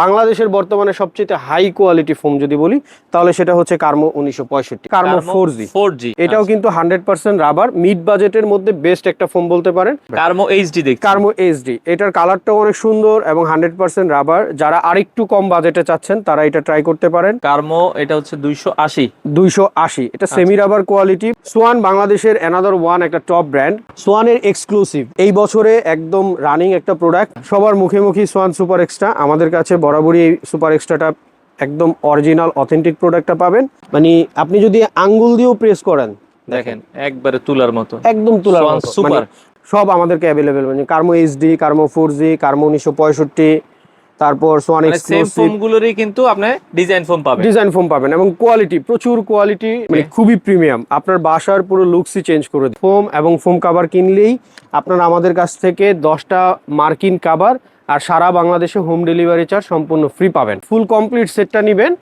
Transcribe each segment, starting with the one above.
বাংলাদেশের বর্তমানে সবচেয়ে হাই কোয়ালিটি ফোম যদি বলি তাহলে সেটা হচ্ছে কার্মো উনিশশো পঁয়ষট্টি কার্মো ফোর জি ফোর জি এটাও কিন্তু হান্ড্রেড পার্সেন্ট রাবার মিড বাজেটের মধ্যে বেস্ট একটা ফোম বলতে পারেন। কার্মো এইচডি দেখছি। কার্মো এইচডি এটার কালারটাও অনেক সুন্দর এবং হান্ড্রেড পার্সেন্ট রাবার যারা আরেকটু কম বাজেটে চাচ্ছেন তারা এটা ট্রাই করতে পারেন। কার্মো এটা হচ্ছে দুইশো আশি। দুইশো আশি এটা সেমি রাবার কোয়ালিটি সোয়ান বাংলাদেশের অ্যানাদার ওয়ান একটা টপ ব্র্যান্ড সোয়ানের এক্সক্লুসিভ এই বছরে একদম রানিং একটা প্রোডাক্ট সবার মুখে মুখে সোয়ান সুপার এক্সট্রা আমাদের কাছে বরাবরই এই সুপার এক্সট্রাটা একদম অরিজিনাল অথেন্টিক প্রোডাক্টটা পাবেন। মানে আপনি যদি আঙ্গুল দিয়েও প্রেস করেন দেখেন। একবারে তুলার মতো। একদম তুলার মতো। সুপার। মানে সব আমাদেরকে অ্যাভেলেবেল মানে কার্মো এইচডি কার্মো ফোর জি কার্মো উনিশশো পঁয়ষট্টি তারপর সোয়ান এক্সক্লুসিভ ফোম গুলোরই কিন্তু আপনি ডিজাইন ফোম পাবেন। ডিজাইন ফোম পাবেন এবং কোয়ালিটি প্রচুর কোয়ালিটি মানে খুবই প্রিমিয়াম আপনার বাসার পুরো লুকসই চেঞ্জ করে দেয় ফোম এবং ফোম কাভার কিনলেই আপনারা আমাদের কাছ থেকে দশটা মার্কিন কাভার আর সারা বাংলাদেশে হোম ডেলিভারি চার্জ সম্পূর্ণ ফ্রি পাবেন। ফুল কমপ্লিট সেটটা নেবেন।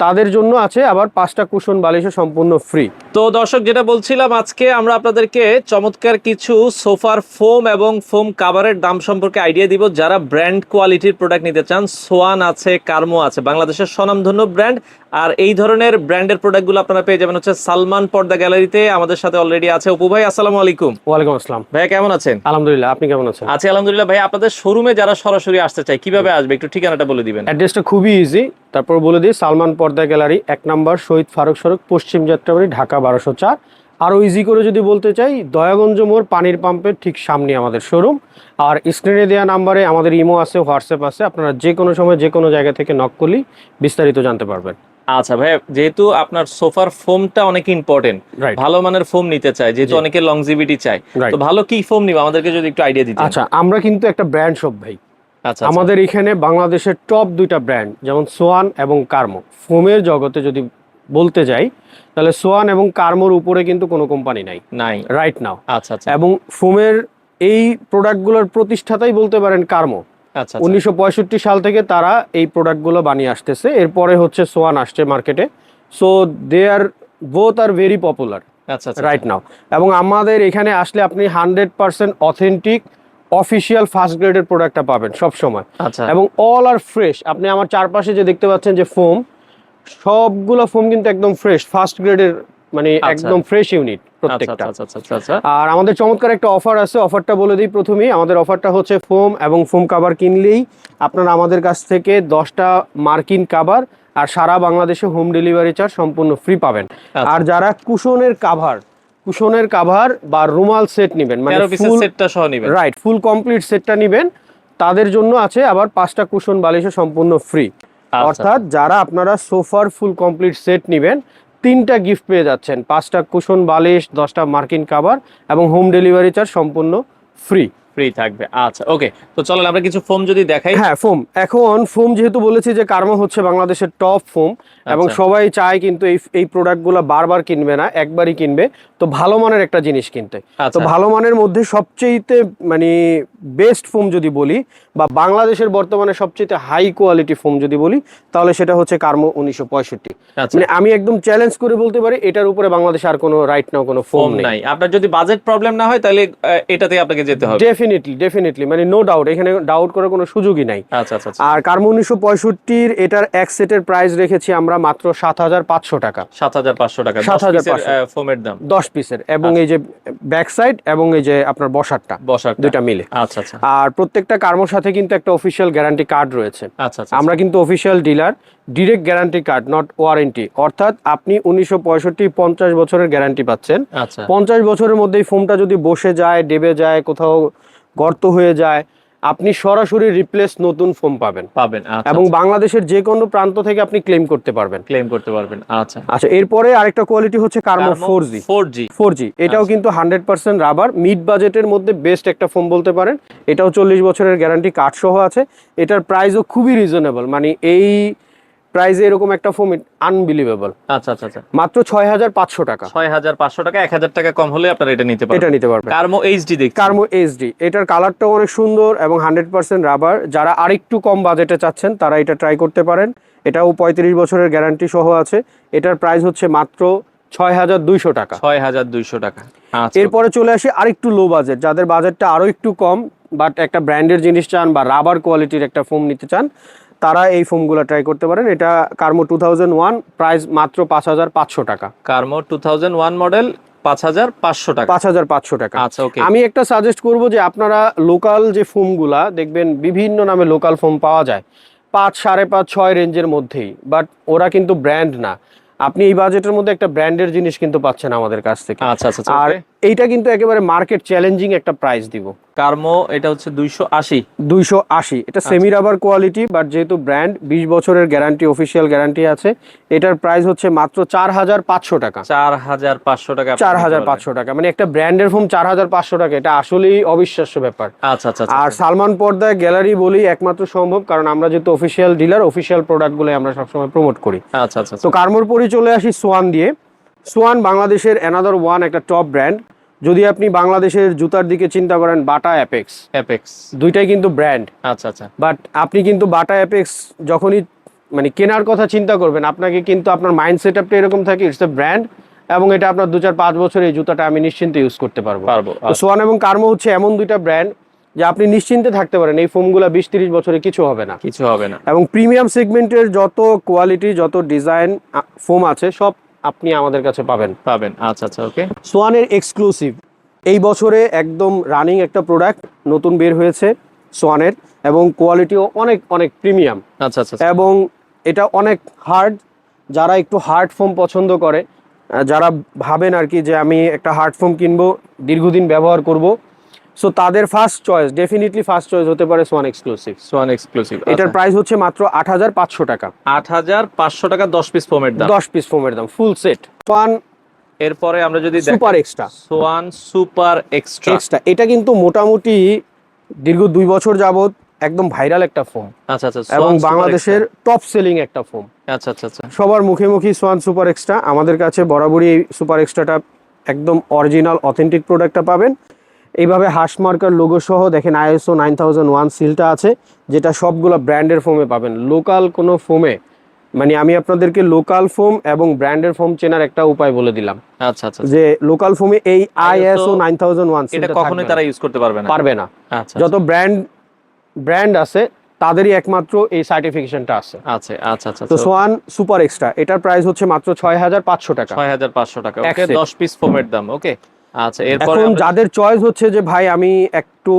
তাদের জন্য আছে আবার পাঁচটা কুশন বালিশও সম্পূর্ণ ফ্রি তো দর্শক, যেটা বলছিলাম আজকে, আমরা আপনাদেরকে চমৎকার কিছু সোফার ফোম এবং ফোম কাভারের দাম সম্পর্কে আইডিয়া দিব। যারা ব্র্যান্ড কোয়ালিটির প্রোডাক্ট নিতে চান, সোয়ান আছে, কার্মো আছে, বাংলাদেশের স্বনামধন্য ব্র্যান্ড আর এই ধরনের ব্র্যান্ডের প্রোডাক্টগুলো আপনারা পেয়ে যাবেন হচ্ছে সালমান পর্দা গ্যালারিতে। আমাদের সাথে অলরেডি আছে অপু ভাই আসসালামু আলাইকুম। ওয়ালাইকুম আসসালাম। ভাইয়া কেমন আছেন? আলহামদুলিল্লাহ আপনি কেমন আছেন? আছি আলহামদুলিল্লাহ। ভাই আপনাদের শোরুমে যারা সরাসরি আসতে চায় কীভাবে আসবে? একটু ঠিকানাটা বলে দিবেন। অ্যাড্রেসটা খুবই ইজি তারপর বলে দিই সালমান পর্দা গ্যালারি এক নম্বর শহীদ ফারুক সড়ক পশ্চিম যাত্রাবাড়ি ঢাকা বারোশো চার। আরও ইজি করে যদি বলতে চাই দয়াগঞ্জ মোড় পানির পাম্পের ঠিক সামনে আমাদের শোরুম আর স্ক্রিনে দেওয়া নাম্বারে আমাদের ইমো আছে হোয়াটসঅ্যাপ আছে। আপনারা যে কোনো সময় যে কোনো জায়গা থেকে নক করলেই বিস্তারিত জানতে পারবেন। আচ্ছা ভাই যেহেতু আপনার সোফার ফোমটা অনেক ইম্পর্টেন্ট ভালো মানের ফোম নিতে চায় যেহেতু। অনেকে লংজিভিটি চায় Right. তো ভালো কি ফোম নিবে? আমাদেরকে যদি একটু আইডিয়া দিতে আচ্ছা আমরা কিন্তু একটা ব্র্যান্ড শপ ভাই। আচ্ছা আমাদের এখানে বাংলাদেশের টপ দুইটা ব্র্যান্ড যেমন সোয়ান এবং কার্মো। ফোমের জগতে যদি বলতে যাই তাহলে সোয়ান এবং কার্মোর উপরে কিন্তু কোনো কোম্পানি নাই। নাই। রাইট নাও আচ্ছা আচ্ছা। এবং ফোমের এই প্রোডাক্টগুলোর প্রতিষ্ঠাতাই বলতে পারেন কার্মো। আচ্ছা আচ্ছা। উনিশশো পঁয়ষট্টি সাল থেকে তারা এই প্রোডাক্টগুলো বানিয়ে আসতেছে। এরপরে হচ্ছে সোয়ান আসছে মার্কেটে। So they are both are very popular আচ্ছা আচ্ছা রাইট নাও এবং আমাদের এখানে আসলে আপনি hundred percent authentic official first গ্রেডের প্রোডাক্টটা পাবেন সব সময়। আচ্ছা। এবং অল আর ফ্রেশ আপনি আমার চারপাশে যে দেখতে পাচ্ছেন যে ফোম সবগুলো ফোম কিন্তু একদম ফ্রেশ ফার্স্ট গ্রেডের মানে আচ্ছা। একদম ফ্রেশ ইউনিট প্রত্যেকটা। আচ্ছা আচ্ছা আর আমাদের চমৎকার একটা অফার আছে অফারটা বলে দিই প্রথমেই। আমাদের অফারটা হচ্ছে ফোম এবং ফোম কাভার কিনলেই আপনারা আমাদের কাছ থেকে দশটা মার্কিন কাভার আর সারা বাংলাদেশে হোম ডেলিভারি চার্জ সম্পূর্ণ ফ্রি পাবেন। আর যারা কুশনের কাভার কুশনের কাভার বা রুমাল সেট নেবেন মানে ফুল সেটটা সহ নিবেন। রাইট ফুল কমপ্লিট সেটটা নেবেন। তাদের জন্য আছে আবার পাঁচটা কুশন বালিশও সম্পূর্ণ ফ্রি। অর্থাৎ যারা আপনারা সোফার ফুল কমপ্লিট সেট নেবেন তিনটা গিফট পেয়ে যাচ্ছেন। পাঁচটা কুশন বালিশ, দশটা মার্কিন কাবার এবং হোম ডেলিভারি চার্জ সম্পূর্ণ ফ্রি ফ্রি থাকবে। আচ্ছা ওকে তো চলেন আমরা কিছু ফোম যদি দেখাই। হ্যাঁ ফোম এখন ফোম যেহেতু বলেছি যে কার্মো হচ্ছে বাংলাদেশের টপ ফোম এবং আচ্ছা। সবাই চায় কিন্তু এই এই প্রোডাক্টগুলো বারবার কিনবে না একবারই কিনবে। তো ভালো মানের একটা জিনিস কিনতে। তো আচ্ছা। ভালো মানের মধ্যে সবচেয়েতে মানে বেস্ট ফোম যদি বলি বা বাংলাদেশের বর্তমানে সবচেয়ে হাই কোয়ালিটি ফোম যদি বলি তাহলে সেটা হচ্ছে কার্মো উনিশশো পঁয়ষট্টি। আচ্ছা। মানে আমি একদম চ্যালেঞ্জ করে বলতে পারি এটার উপরে বাংলাদেশে আর কোনো রাইট নাও কোনো ফোম ফোম নাই। আপনার যদি বাজেট প্রবলেম না হয় তাহলে এটাতে আপনাকে যেতে হবে। ডেফিনেটলি ডেফিনেটলি মানে নো ডাউট এখানে ডাউট করার কোনো সুযোগই নাই। আচ্ছা আচ্ছা আচ্ছা। আর কার্মো উনিশশো পঁয়ষট্টির এটার এক সেটের প্রাইস রেখেছি আমরা মাত্র সাত হাজার পাঁচশো টাকা। সাত হাজার পাঁচশো টাকা 7,500 ফোমের দাম। দশ পিসের এবং এই যে ব্যাক সাইড এবং এই যে আপনার বসারটা। বসার দুইটা মিলে। আচ্ছা আচ্ছা। আর প্রত্যেকটা কার্মোর সাথে কিন্তু একটা অফিসিয়াল গ্যারান্টি কার্ড রয়েছে। আচ্ছা আমরা কিন্তু official dealer direct guarantee card not warranty অর্থাৎ আপনি উনিশশো পঁয়ষট্টি পঞ্চাশ বছরের গ্যারান্টি পাচ্ছেন। পঞ্চাশ বছরের মধ্যে এই ফোনটা যদি বসে যায় ডেবে যায় কোথাও গর্ত হয়ে যায় আপনি সরাসরি রিপ্লেস নতুন ফোন পাবেন। পাবেন আচ্ছা এবং বাংলাদেশের যে কোনো প্রান্ত থেকে আপনি ক্লেম করতে পারবেন। ক্লেম করতে পারবেন আচ্ছা। আচ্ছা এরপরে আরেকটা কোয়ালিটি হচ্ছে Karmo four G four G four G এটাও কিন্তু হান্ড্রেড পার্সেন্ট রাবার মিড বাজেটের মধ্যে বেস্ট একটা ফোন বলতে পারেন। এটাও চল্লিশ বছরের গ্যারান্টি কার্ড সহ আছে। এটার প্রাইসও খুবই রিজনেবল মানে এই প্রাইসে এরকম একটা ফোন আনবিলিভেবল আচ্ছা আচ্ছা আচ্ছা। মাত্র ছয় হাজার পাঁচশো টাকা। ছয় হাজার পাঁচশো টাকা এক হাজার টাকা কম হলে আপনারা এটা নিতে এটা নিতে পারবেন। কার্মো এইচডি দেখছি। কার্মো এইচডি এটার কালারটাও অনেক সুন্দর এবং হান্ড্রেড পার্সেন্ট রাবার যারা আরেকটু কম বাজেটে চাচ্ছেন তারা এটা ট্রাই করতে পারেন। এটাও পঁয়ত্রিশ বছরের গ্যারান্টি সহ আছে। এটার প্রাইস হচ্ছে মাত্র ছয় হাজার দুইশো টাকা। ছয় হাজার দুইশো টাকা। আচ্ছা। এরপরে চলে আসি আরেকটু লো বাজেট যাদের বাজেটটা আরও একটু কম বাট একটা ব্র্যান্ডের জিনিস চান বা রাবার কোয়ালিটির একটা ফোম নিতে চান তারা এই ফোমগুলো ট্রাই করতে পারেন। এটা Karmo two thousand one price মাত্র পাঁচ হাজার পাঁচশো টাকা। Karmo two thousand one model পাঁচ হাজার পাঁচশো টাকা। পাঁচ হাজার পাঁচশো টাকা। আচ্ছা ওকে আমি একটা সাজেস্ট করব যে আপনারা লোকাল যে ফোমগুলা দেখবেন বিভিন্ন নামে লোকাল ফোম পাওয়া যায়। পাঁচ সাড়ে পাঁচ ছয় রেঞ্জের মধ্যেই। বাট ওরা কিন্তু ব্র্যান্ড না। আপনি এই বাজেটের মধ্যে একটা ব্র্যান্ডের জিনিস কিন্তু পাচ্ছেন আমাদের কাছ থেকে। আচ্ছা আচ্ছা আর আর এইটা কিন্তু একেবারে মার্কেট চ্যালেঞ্জিং একটা প্রাইস দিব। কার্মো এটা হচ্ছে দুইশো আশি। দুইশো আশি। এটা সেমি রাবার কোয়ালিটি বাট যেহেতু ব্র্যান্ড বিশ বছরের গ্যারান্টি অফিসিয়াল গ্যারান্টি আছে এটার প্রাইস হচ্ছে মাত্র চার হাজার পাঁচশো টাকা। চার হাজার পাঁচশো টাকা চার হাজার পাঁচশো টাকা। মানে একটা ব্র্যান্ডের ফোন চার হাজার পাঁচশো টাকা এটা আসলেই অবিশ্বাস্য ব্যাপার। আচ্ছা আচ্ছা আচ্ছা, আর আচ্ছা। সালমান পর্দায় গ্যালারি বলেই একমাত্র সম্ভব কারণ আমরা যেহেতু অফিসিয়াল ডিলার অফিসিয়াল প্রোডাক্টগুলো আমরা সবসময় প্রমোট করি। আচ্ছা আচ্ছা তো কার্মোর পরে চলে আসি সোয়ান দিয়ে। সোয়ান বাংলাদেশের অ্যানাদার ওয়ান একটা টপ ব্র্যান্ড যদি আপনি বাংলাদেশের জুতার দিকে চিন্তা করেন বাটা অ্যাপেক্স অ্যাপেক্স দুইটাই কিন্তু ব্র্যান্ড আচ্ছা আচ্ছা। বাট আপনি কিন্তু বাটা অ্যাপেক্স যখনই মানে কেনার কথা চিন্তা করবেন আপনাকে কিন্তু আপনার মাইন্ড সেট আপটা এরকম থাকে ইটস এ ব্র্যান্ড এবং এটা আপনার দু চার পাঁচ বছর এই জুতাটা আমি নিশ্চিন্তে ইউজ করতে পারব। পারব আচ্ছা। সোয়ান এবং কার্মো হচ্ছে এমন দুইটা ব্র্যান্ড যে আপনি নিশ্চিন্তে থাকতে পারেন এই ফোমগুলো বিশ তিরিশ বছরে কিছু হবে না। কিছু হবে না। এবং প্রিমিয়াম সেগমেন্টের যত কোয়ালিটি যত ডিজাইন ফোম আছে সব আপনি আমাদের কাছে পাবেন। পাবেন। আচ্ছা আচ্ছা ওকে। সোয়ানের এক্সক্লুসিভ এই বছরে একদম রানিং একটা প্রোডাক্ট নতুন বের হয়েছে সোয়ানের এবং কোয়ালিটিও অনেক অনেক প্রিমিয়াম আচ্ছা আচ্ছা আচ্ছা। এবং এটা অনেক হার্ড যারা একটু হার্ড ফোম পছন্দ করে যারা ভাবেন আর কি যে আমি একটা হার্ড ফোম কিনবো দীর্ঘদিন ব্যবহার করব সো তাদের first choice definitely first choice হতে পারে সোয়ান এক্সক্লুসিভ সোয়ান এক্সক্লুসিভ এটার প্রাইস হচ্ছে মাত্র আট হাজার পাঁচশো টাকা। আট হাজার পাঁচশো টাকা দশ পিস ফোমের দাম। দশ পিস ফোমের দাম ফুল সেট সোয়ান এরপরে আমরা যদি super extra Swan super extra extra এটা কিন্তু মোটামুটি দীর্ঘ দুই বছর যাবত একদম ভাইরাল একটা ফোন আচ্ছা আচ্ছা এবং বাংলাদেশের টপ সেলিং একটা ফোন আচ্ছা আচ্ছা আচ্ছা। সবার মুখে মুখে সোয়ান সুপার এক্সট্রা আমাদের কাছে বরাবরই এই সুপার এক্সট্রাটা একদম অরিজিনাল অথেন্টিক প্রোডাক্টটা পাবেন। এইভাবে হাঁস মার্কার লোগো সহ দেখেন আইএসও নাইন থাউজেন্ড ওয়ান সিলটা আছে যেটা সবগুলো ব্র্যান্ডের ফোমে পাবেন। লোকাল কোনো ফোমে মানে আমি আপনাদেরকে লোকাল ফোম এবং ব্র্যান্ডের ফোম চেনার একটা উপায় বলে দিলাম। আচ্ছা আচ্ছা যে লোকাল ফোমে এই আইএসও নাইন থাউজেন্ড ওয়ান এটা কখনোই তারা ইউজ করতে পারবে না। পারবে না। আচ্ছা যত ব্র্যান্ড ব্র্যান্ড আছে তাদেরই একমাত্র এই সার্টিফিকেশনটা আছে। আচ্ছা আচ্ছা আচ্ছা তো সোয়ান সুপার এক্সট্রা এটার প্রাইস হচ্ছে মাত্র ছয় হাজার পাঁচশো টাকা। ছয় হাজার পাঁচশো টাকা। ওকে set। দশ পিস ফোমের দাম। ওকে। আচ্ছা এরপরে এখন যাদের চয়েস হচ্ছে যে ভাই আমি একটু।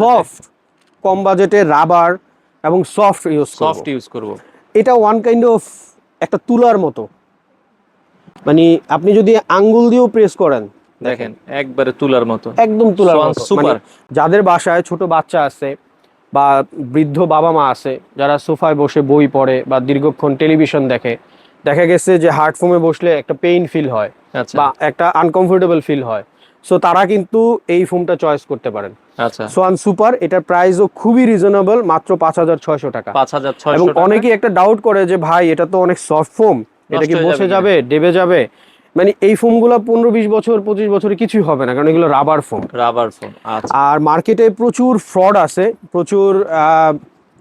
সফট কম বাজেটে রাবার এবং সফট ইউজ করব। সফট ইউজ করব। এটা ওয়ান কাইন্ড অফ একটা তুলার মতো। মানে আপনি যদি আঙ্গুল দিয়েও প্রেস করেন দেখেন একবারে তুলার মতো। একদম তুলার মতো। super। মানে যাদের বাসায় ছোট বাচ্চা আছে বা বৃদ্ধ বাবা মা আছে যারা সোফায় বসে বই পড়ে বা দীর্ঘক্ষণ টেলিভিশন দেখে দেখা গেছে যে হার্ট ফোমে বসলে একটা পেইন ফিল হয়। বা একটা আনকমফোর্টেবল ফিল হয়। সো তারা কিন্তু এই ফোমটা চয়েস করতে পারেন। আচ্ছা। সোয়ান সুপার এটার প্রাইসও খুবই রিজনেবল মাত্র পাঁচ হাজার ছয়শো টাকা। পাঁচ হাজার এবং অনেকেই একটা ডাউট করে যে ভাই এটা তো অনেক সফট ফোম এটা কি বসে যাবে ডেবে যাবে? মানে এই ফোমগুলো পনেরো বিশ বছর পঁচিশ বছরে কিছুই হবে না কারণ এগুলো রাবার ফোম রাবার ফোন আচ্ছা। আর মার্কেটে প্রচুর ফ্রড আছে প্রচুর আহ,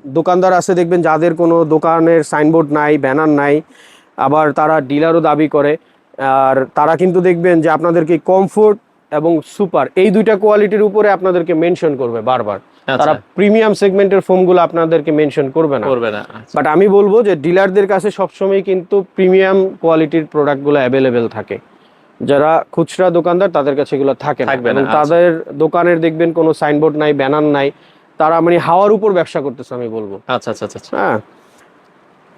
দোকানদার আছে দেখবেন যাদের কোনো দোকানের সাইনবোর্ড নাই ব্যানার নাই আবার তারা ডিলারও দাবি করে। আর তারা কিন্তু দেখবেন যে আপনাদেরকে কমফোর্ট এবং সুপার এই দুইটা কোয়ালিটির উপরে আপনাদেরকে মেনশন করবে বারবার। আচ্ছা। তারা প্রিমিয়াম সেগমেন্টের ফোমগুলো আপনাদেরকে মেনশন করবে না। করবে না আচ্ছা। বাট আমি বলব যে ডিলারদের কাছে সবসময় কিন্তু প্রিমিয়াম কোয়ালিটির প্রোডাক্টগুলো অ্যাভেলেবেল থাকে। যারা খুচরা দোকানদার তাদের কাছে এগুলো থাকে না। এবং আচ্ছা। তাদের দোকানের দেখবেন কোনো সাইনবোর্ড নাই ব্যানার নাই তারা মানে হাওয়ার উপর ব্যবসা করতেছে আমি বলব। আচ্ছা আচ্ছা আচ্ছা, আচ্ছা। হ্যাঁ।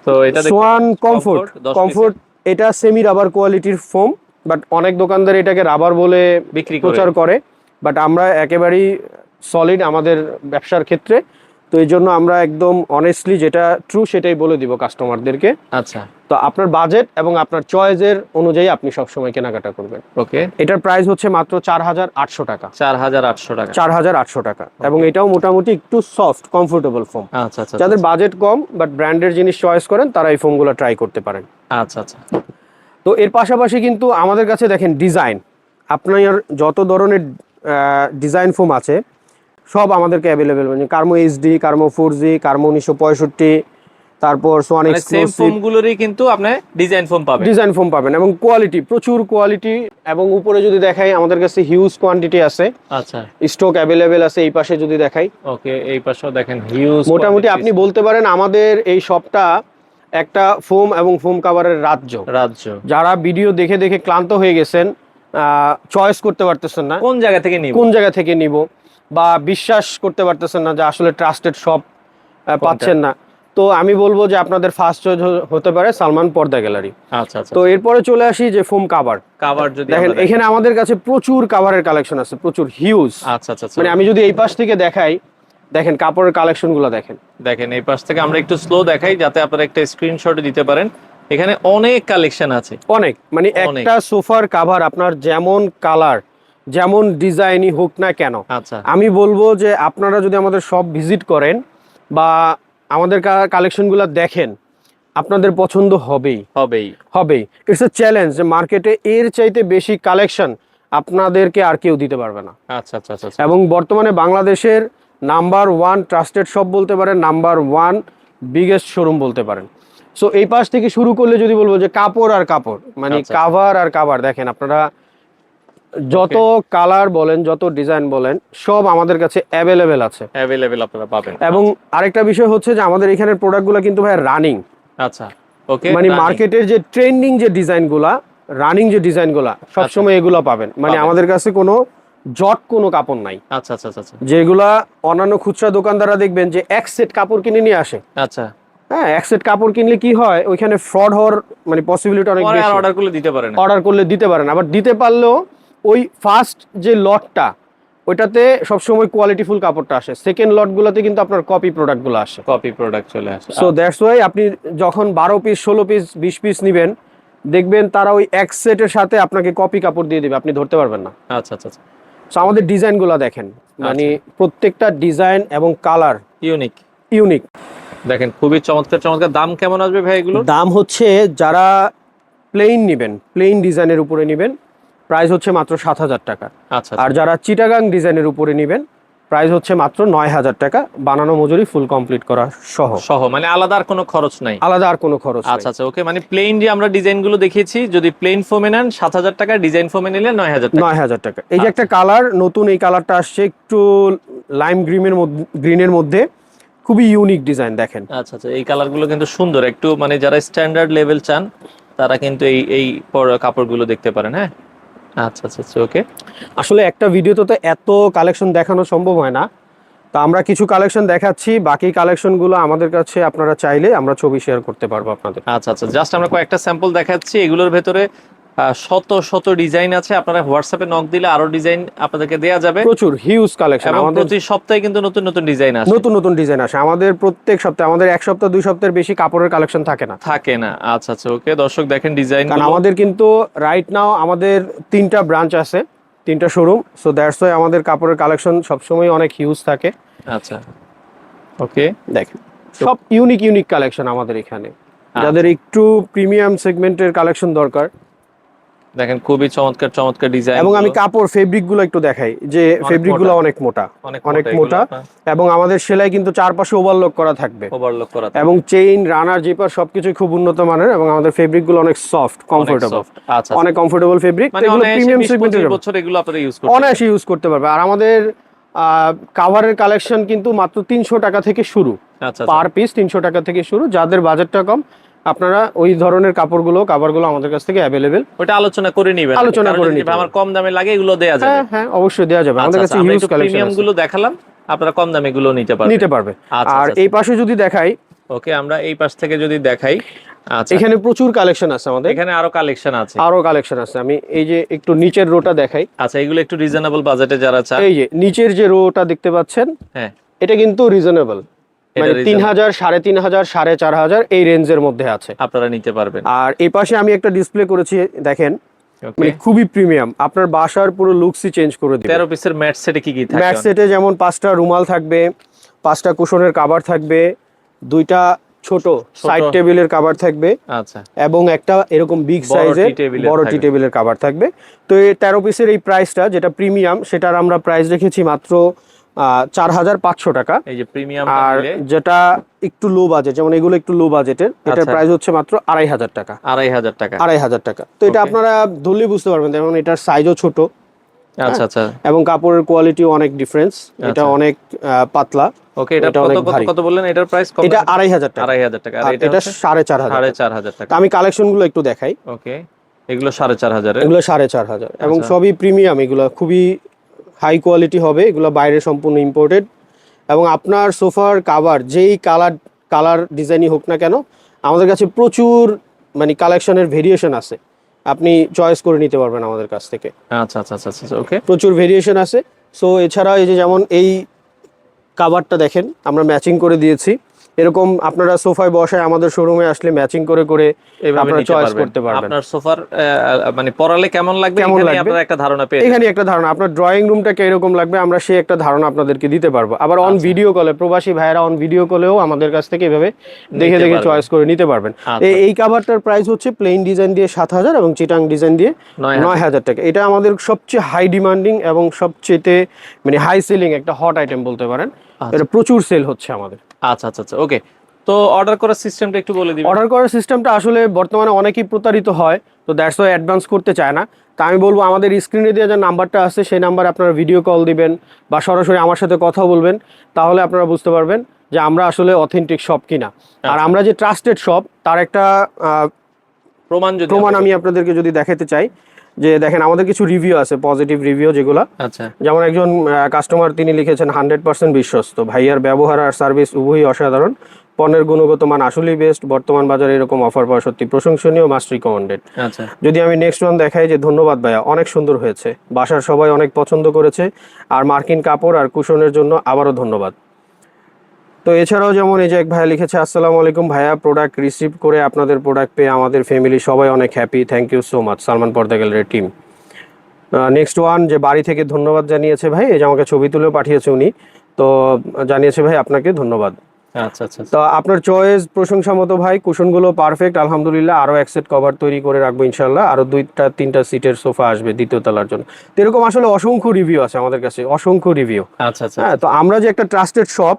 তো এটা সোয়ান কমফোর্ট কমফোর্ট এটা সেমি রাবার কোয়ালিটির ফোম বাট অনেক দোকানদার এটাকে রাবার বলে বিক্রি প্রচার করে বাট আমরা একেবারেই সলিড আমাদের ব্যবসার ক্ষেত্রে। তো এই জন্য আমরা একদম অনেস্টলি যেটা ট্রু সেটাই বলে দিব কাস্টমারদেরকে আচ্ছা। তো আপনার বাজেট এবং আপনার চয়েসের অনুযায়ী আপনি সবসময় কেনাকাটা করবেন। ওকে এটার প্রাইস হচ্ছে মাত্র চার হাজার আটশো টাকা। চার হাজার আটশো টাকা। চার হাজার আটশো টাকা। এবং এটাও মোটামুটি একটু সফট কমফোর্টেবল ফোম আচ্ছা আচ্ছা যাদের বাজেট কম বাট ব্র্যান্ডের জিনিস চয়েস করেন তারা এই ফোমগুলো ট্রাই করতে পারেন। আচ্ছা আচ্ছা। তো এর পাশাপাশি কিন্তু আমাদের কাছে দেখেন ডিজাইন আপনার যত ধরনের ডিজাইন ফোম আছে সব আমাদেরকে অ্যাভেলেবেল মানে কার্মো এইচডি কার্মো ফোর জি কার্মো উনিশশো পঁয়ষট্টি তারপর সোয়ান এক্সক্লুসিভ ফোম গুলোরই কিন্তু আপনি ডিজাইন ফোম পাবেন। ডিজাইন ফোম পাবেন এবং কোয়ালিটি প্রচুর কোয়ালিটি এবং উপরে যদি দেখাই আমাদের কাছে হিউজ কোয়ান্টিটি আছে। আচ্ছা। স্টক অ্যাভেলেবেল আছে এই পাশে যদি দেখাই। ওকে এই পাশেও দেখেন হিউজ মোটামুটি আপনি বলতে পারেন আমাদের এই শপটা একটা ফোম এবং ফোম কাভারের রাজ্য। রাজ্য। যারা ভিডিও দেখে দেখে ক্লান্ত হয়ে গেছেন চয়েস করতে পারতেছেন না। কোন জায়গা থেকে নিব? কোন জায়গা থেকে নিব? বা বিশ্বাস করতে পারতেছেন না যে আসলে ট্রাস্টেড শপ পাচ্ছেন না। তো আমি বলব যে আপনাদের ফার্স্ট চয়েস হতে পারে সালমান পর্দা গ্যালারি। আচ্ছা আচ্ছা তো এরপরে চলে আসি যে ফোম কাভার কাভার যদি দেখেন এখানে আমাদের কাছে প্রচুর কাভারের কালেকশন আছে প্রচুর হিউজ আচ্ছা আচ্ছা আচ্ছা। মানে আমি যদি এই পাশ থেকে দেখাই দেখেন কাপড়ের কালেকশনগুলো দেখেন। দেখেন এই পাশ থেকে আমরা একটু স্লো দেখাই যাতে আপনারা একটা স্ক্রিনশট দিতে পারেন। এখানে অনেক কালেকশন আছে। অনেক মানে। একটা সোফার কাভার আপনার যেমন কালার যেমন ডিজাইনই হোক না কেন। আচ্ছা। আমি বলব যে আপনারা যদি আমাদের সব ভিজিট করেন বা আমাদের কালেকশনগুলো দেখেন আপনাদের পছন্দ হবেই। হবেই। হবেই। ইটস এ চ্যালেঞ্জ যে মার্কেটে এর চাইতে বেশি কালেকশন আপনাদেরকে আর কেউ দিতে পারবে না। আচ্ছা আচ্ছা আচ্ছা আচ্ছা। এবং বর্তমানে বাংলাদেশের নাম্বার ওয়ান ট্রাস্টেড শপ বলতে পারেন নাম্বার ওয়ান বিগেস্ট শোরুম বলতে পারেন। সো এই পাশ থেকে শুরু করলে যদি বলব যে কাপড় আর কাপড় মানে আচ্ছা। কাভার আর কাভার দেখেন আপনারা যত কালার বলেন যত ডিজাইন বলেন সব আমাদের কাছে অ্যাভেলেবেল আছে। অ্যাভেলেবেল আপনারা পাবেন। এবং আরেকটা বিষয় হচ্ছে যে আমাদের এখানের প্রোডাক্টগুলো কিন্তু ভাই রানিং আচ্ছা। ওকে মানে মার্কেটের যে ট্রেন্ডিং যে ডিজাইনগুলা রানিং যে ডিজাইনগুলা সবসময় এগুলো পাবেন। মানে আমাদের কাছে কোনো জট কোনো কাপড় নাই। আচ্ছা আচ্ছা আচ্ছা আচ্ছা। যেগুলা অন্যান্য খুচরা দোকানদাররা দেখবেন যে এক সেট কাপড় কিনে নিয়ে আসে। আচ্ছা। হ্যাঁ এক সেট কাপড় কিনলে কি হয় ওইখানে ফ্রড হওয়ার মানে পসিবিলিটি অনেক বেশি। অর্ডার করলে দিতে পারেন অর্ডার করলে দিতে পারেন আবার দিতে পারলেও ওই ফার্স্ট যে লটটা ওইটাতে সবসময় কোয়ালিটিফুল কাপড়টা আসে। সেকেন্ড লটগুলোতে কিন্তু আপনার কপি প্রোডাক্টগুলো আসে। কপি প্রোডাক্ট চলে আসে। সো দ্যাটস ওয়াই আপনি যখন বারো পিস ষোলো পিস বিশ পিস নেবেন দেখবেন তারা ওই এক সেটের সাথে আপনাকে কপি কাপড় দিয়ে দিবে। আপনি ধরতে পারবেন না। আচ্ছা আচ্ছা আচ্ছা। সো আমাদের ডিজাইনগুলো দেখেন। মানে প্রত্যেকটা ডিজাইন এবং কালার ইউনিক ইউনিক দেখেন খুবই চমৎকার চমৎকার। দাম কেমন আসবে ভাই এগুলো দাম হচ্ছে যারা প্লেন নেবেন প্লেন ডিজাইনের উপরে নেবেন প্রাইস হচ্ছে মাত্র সাত হাজার টাকা। আচ্ছা আর যারা চিটাগাং ডিজাইনের উপরে নেবেন প্রাইস হচ্ছে মাত্র নয় হাজার টাকা। বানানো মজুরি ফুল কমপ্লিট করা সহ। সহ মানে আলাদা আর কোনো খরচ নাই? আলাদা আর কোনো খরচ আচ্ছা আচ্ছা ওকে মানে প্লেন যে আমরা ডিজাইনগুলো দেখিয়েছি যদি প্লেন ফোমে নেন সাত হাজার টাকা ডিজাইন ফোমে নিলে নয় হাজার নয় হাজার টাকা। এই যে একটা কালার নতুন এই কালারটা আসছে একটু লাইম গ্রিনের মধ্যে গ্রিনের মধ্যে। খুবই ইউনিক ডিজাইন দেখেন। আচ্ছা আচ্ছা এই কালারগুলো কিন্তু সুন্দর। একটু মানে যারা স্ট্যান্ডার্ড লেভেল চান তারা কিন্তু এই এই কাপড়গুলো দেখতে পারেন হ্যাঁ? আচ্ছা আচ্ছা আচ্ছা ওকে আসলে একটা ভিডিওতে তো এত কালেকশন দেখানো সম্ভব হয় না। তো আমরা কিছু কালেকশন দেখাচ্ছি, বাকি কালেকশনগুলো আমাদের কাছে আপনারা চাইলে আমরা ছবি শেয়ার করতে পারব আপনাদের। আচ্ছা আচ্ছা জাস্ট আমরা কয়েকটা স্যাম্পল দেখাচ্ছি, এগুলোর ভেতরে শত শত ডিজাইন আছে। আপনারা হোয়াটসঅ্যাপে নক দিলে আরও ডিজাইন আপনাদেরকে দেয়া যাবে। প্রচুর হিউজ কালেকশন আমাদের প্রতি সপ্তাহে কিন্তু নতুন নতুন ডিজাইন আসে। নতুন নতুন ডিজাইন আসে। আমাদের প্রত্যেক সপ্তাহে আমাদের এক সপ্তাহ দুই সপ্তাহের বেশি কাপড়ের কালেকশন থাকে না। থাকে না। আচ্ছা আচ্ছা ওকে দর্শক দেখেন ডিজাইন কারণ আমাদের কিন্তু রাইট নাও আমাদের তিনটা ব্রাঞ্চ আছে তিনটা শোরুম সো দ্যাটস ওয়াই আমাদের কাপড়ের কালেকশন সবসময় অনেক হিউজ থাকে। আচ্ছা ওকে দেখেন সব ইউনিক ইউনিক কালেকশন আমাদের এখানে। আচ্ছা। যাদের একটু প্রিমিয়াম সেগমেন্টের কালেকশন দরকার দেখেন খুবই চমৎকার চমৎকার ডিজাইন এবং আমি কাপড় ফেব্রিকগুলো একটু দেখাই যে ফেব্রিকগুলো অনেক মোটা অনেক মোটা এবং আমাদের সেলাই কিন্তু চারপাশে ওভারলক করা থাকবে। ওভারলক করা এবং চেইন রানার জিপার খুব উন্নত মানের এবং আমাদের ফেব্রিকগুলো অনেক সফট অনেক কমফোর্টেবল আচ্ছা অনেক কমফোর্টেবল ফেব্রিক মানে এগুলো প্রিমিয়াম সেগমেন্টের বছর এগুলো আপনারা ইউজ করতে অনায়াসে ইউজ করতে পারবে। আর আমাদের কাভারের কালেকশন কিন্তু মাত্র তিনশো টাকা থেকে শুরু। আচ্ছা আচ্ছা। পার পিস তিনশো টাকা থেকে শুরু। যাদের বাজেটটা কম আপনারা ওই ধরনের কাপড়গুলো কাভারগুলো আমাদের কাছ থেকে অ্যাভেলেবেল ওটা আলোচনা করে নিবেন। আলোচনা করে নিতে আমার কম দামে লাগে এগুলো দেয়া যাবে। হ্যাঁ হ্যাঁ অবশ্যই দেওয়া যাবে। আমাদের কাছে হিউজ কালেকশন প্রিমিয়ামগুলো দেখালাম আপনারা কম দামে গুলো নিতে পারবেন। নিতে পারবে। আচ্ছা, আর আচ্ছা, এই পাশে যদি দেখাই ওকে আমরা এই পাশ থেকে যদি দেখাই আচ্ছা। এখানে প্রচুর কালেকশন আছে আমাদের। এখানে আরও কালেকশন আছে। আরও কালেকশন আছে। আমি এই যে একটু নিচের রোটা দেখাই। আচ্ছা এগুলো একটু রিজনেবল বাজেটে যারা চায়। এই যে নিচের যে রোটা দেখতে পাচ্ছেন হ্যাঁ। এটা কিন্তু রিজনেবল তিন হাজার সাড়ে তিন হাজার সাড়ে চার হাজার এই রেঞ্জের মধ্যে আছে। আপনারা নিতে পারবেন। আর এই পাশে আমি একটা ডিসপ্লে করেছি দেখেন। মানে খুবই প্রিমিয়াম আপনার বাসার পুরো লুকসই চেঞ্জ করে দিবে। তেরো পিসের ম্যাট সেটে কি কি ম্যাট সেটে যেমন পাঁচটা রুমাল থাকবে পাঁচটা কুশনের কাভার থাকবে দুইটা ছোট সাইড টেবিলের কাভার থাকবে আচ্ছা। এবং একটা এরকম বিগ সাইজের বড় টি টেবিলের কাভার থাকবে। তো এই তেরো পিসের এই প্রাইসটা যেটা প্রিমিয়াম সেটার আমরা প্রাইস রেখেছি মাত্র চার হাজার পাঁচশো টাকা। এই যে প্রিমিয়াম আর যেটা একটু লো বাজেট যেমন এগুলো একটু লো বাজেটের এটার আচ্ছা। প্রাইস হচ্ছে মাত্র আড়াই হাজার টাকা। আড়াই হাজার টাকা। আড়াই হাজার টাকা। তো এটা আপনারা ধরলেই বুঝতে পারবেন যেমন এটার সাইজও ছোট। আচ্ছা আচ্ছা। এবং কাপড়ের কোয়ালিটি অনেক ডিফারেন্স এটা আচ্ছা। অনেক আহ, পাতলা। ওকে এটা এটা কত কত কত বললেন? এটার প্রাইস কত? এটা আড়াই হাজার টাকা। আড়াই হাজার টাকা। আর এটা এটা হচ্ছে? সাড়ে চার হাজার সাড়ে টাকা। আমি কালেকশনগুলো একটু দেখাই। ওকে এগুলো সাড়ে চার হাজারের? এগুলো সাড়ে চার হাজার। এবং আচ্ছা। সবই প্রিমিয়াম এগুলো খুবই হাই কোয়ালিটি হবে এগুলো বাইরে সম্পূর্ণ ইম্পোর্টেড এবং আপনার সোফার কাভার যেই কালার কালার ডিজাইনই হোক না কেন আমাদের কাছে প্রচুর মানে কালেকশনের ভেরিয়েশন আছে। আপনি চয়েস করে নিতে পারবেন আমাদের কাছ থেকে। আচ্ছা আচ্ছা আচ্ছা আচ্ছা ওকে প্রচুর ভেরিয়েশন আছে। সো এছাড়া এই যে যেমন এই কাভারটা দেখেন আমরা ম্যাচিং করে দিয়েছি। এরকম আপনারা সোফায় বসায় আমাদের শোরুমে আসলে ম্যাচিং করে করে আপনারা চয়েস করতে পারবেন আপনার সোফার মানে পরালে কেমন লাগবে কেমন লাগবে? আপনারা একটা ধারণা পেয়ে এখানে একটা ধারণা আপনার ড্রয়িং রুমটাকে এরকম লাগবে আমরা সেই একটা ধারণা আপনাদেরকে দিতে পারব আবার অন। ভিডিও কলে প্রবাসী ভাইয়েরা অন ভিডিও কলেও আমাদের কাছ থেকে এভাবে দেখে দেখে চয়েস করে নিতে পারবেন আচ্ছা। এই- কাভারটার প্রাইস হচ্ছে প্লেন ডিজাইন দিয়ে সাত হাজার এবং চিটাং ডিজাইন দিয়ে নয় হাজার। টাকা এটা আমাদের সবচেয়ে হাই ডিমান্ডিং এবং সবচেয়ে মানে হাই সেলিং একটা হট আইটেম বলতে পারেন আচ্ছা। এটা প্রচুর সেল হচ্ছে আমাদের আচ্ছা আচ্ছা আচ্ছা ওকে তো অর্ডার করার সিস্টেমটা একটু বলে দিবেন। অর্ডার করার সিস্টেমটা আসলে বর্তমানে অনেকেই প্রতারিত হয় তো দ্যাটস ওয়াই অ্যাডভান্স করতে চায় না। তা আমি বলব আমাদের স্ক্রিনে দেওয়া যে নাম্বারটা আছে সেই নাম্বারে আপনারা ভিডিও কল দিবেন বা সরাসরি আমার সাথে কথা বলবেন তাহলে আপনারা বুঝতে পারবেন যে আমরা আসলে অথেন্টিক শপ কিনা। আর আচ্ছা। আমরা যে ট্রাস্টেড শপ তার একটা প্রমাণ প্রমাণ আমি আপনাদেরকে যদি দেখাতে চাই যে দেখেন আমাদের কিছু রিভিউ আছে পজিটিভ রিভিউ যেগুলো। আচ্ছা। যেমন একজন কাস্টমার তিনি লিখেছেন হান্ড্রেড পার্সেন্ট বিশ্বস্ত। ভাইয়ার ব্যবহার আর সার্ভিস উভয়ই অসাধারণ। পণ্যের গুণগত মান আসলেই বেস্ট বর্তমান বাজারে এরকম অফার পাওয়া সত্যি প্রশংসনীয় মাস্ট রিকমেন্ডেড আচ্ছা। যদি আমি নেক্সট ওয়ান দেখাই যে ধন্যবাদ ভাইয়া অনেক সুন্দর হয়েছে। বাসার সবাই অনেক পছন্দ করেছে আর মার্কিন কাপড় আর কুশনের জন্য আবারও ধন্যবাদ। তো এছাড়াও যেমন এই যে এক ভাইয়া লিখেছে আসসালামু আলাইকুম ভাইয়া প্রোডাক্ট রিসিভ করে আপনাদের প্রোডাক্ট পেয়ে আমাদের ফ্যামিলি সবাই অনেক happy thank you so much Salman পর্দা গ্যালারির টিম নেক্সট ওয়ান যে বাড়ি থেকে ধন্যবাদ জানিয়েছে ভাই এই যে আমাকে ছবি তুলেও পাঠিয়েছে উনি তো জানিয়েছে ভাই আপনাকে ধন্যবাদ। আচ্ছা আচ্ছা তো আপনার চয়েস প্রশংসা মতো ভাই কুশনগুলো পারফেক্ট আলহামদুলিল্লাহ আরও এক সেট কভার তৈরি করে রাখব ইনশাল্লাহ আরও দুইটা তিনটা সিটের সোফা আসবে দ্বিতীয় তলার জন্য। তো এরকম আসলে অসংখ্য রিভিউ আছে আমাদের কাছে অসংখ্য রিভিউ আচ্ছা আচ্ছা হ্যাঁ তো আমরা যে একটা ট্রাস্টেড শপ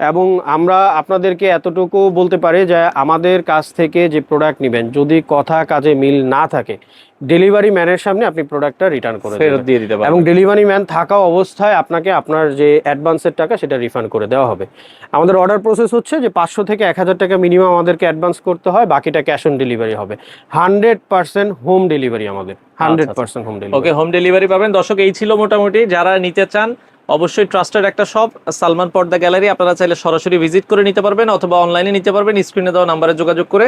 এবং আমরা আপনাদেরকে এতটুকু বলতে পারি যে আমাদের কাছ থেকে যে প্রোডাক্ট নেবেন যদি কথা কাজে মিল না থাকে ডেলিভারি ম্যানের সামনে আপনি প্রোডাক্টটা রিটার্ন করে ফেরত দিয়ে দিতে এবং ডেলিভারি ম্যান থাকা অবস্থায় আপনাকে আপনার যে অ্যাডভান্সের টাকা সেটা রিফান্ড করে দেওয়া হবে। আমাদের অর্ডার প্রসেস হচ্ছে যে পাঁচশো থেকে এক হাজার টাকা মিনিমাম আমাদেরকে অ্যাডভান্স করতে হয় বাকিটা ক্যাশ অন ডেলিভারি হবে। হান্ড্রেড পার্সেন্ট হোম ডেলিভারি আমাদের। Hundred percent home delivery okay home delivery পাবেন। দর্শক এই ছিল মোটামুটি। যারা নিতে চান অবশ্যই ট্রাস্টের একটা শপ, সালমান পর্দা গ্যালারি। আপনারা চাইলে সরাসরি ভিজিট করে নিতে পারবেন অথবা অনলাইনে নিতে পারবেন। স্ক্রিনে দেওয়া নাম্বারে যোগাযোগ করে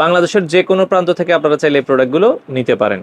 বাংলাদেশের যে কোনো প্রান্ত থেকে আপনারা চাইলে এই প্রোডাক্টগুলো নিতে পারেন।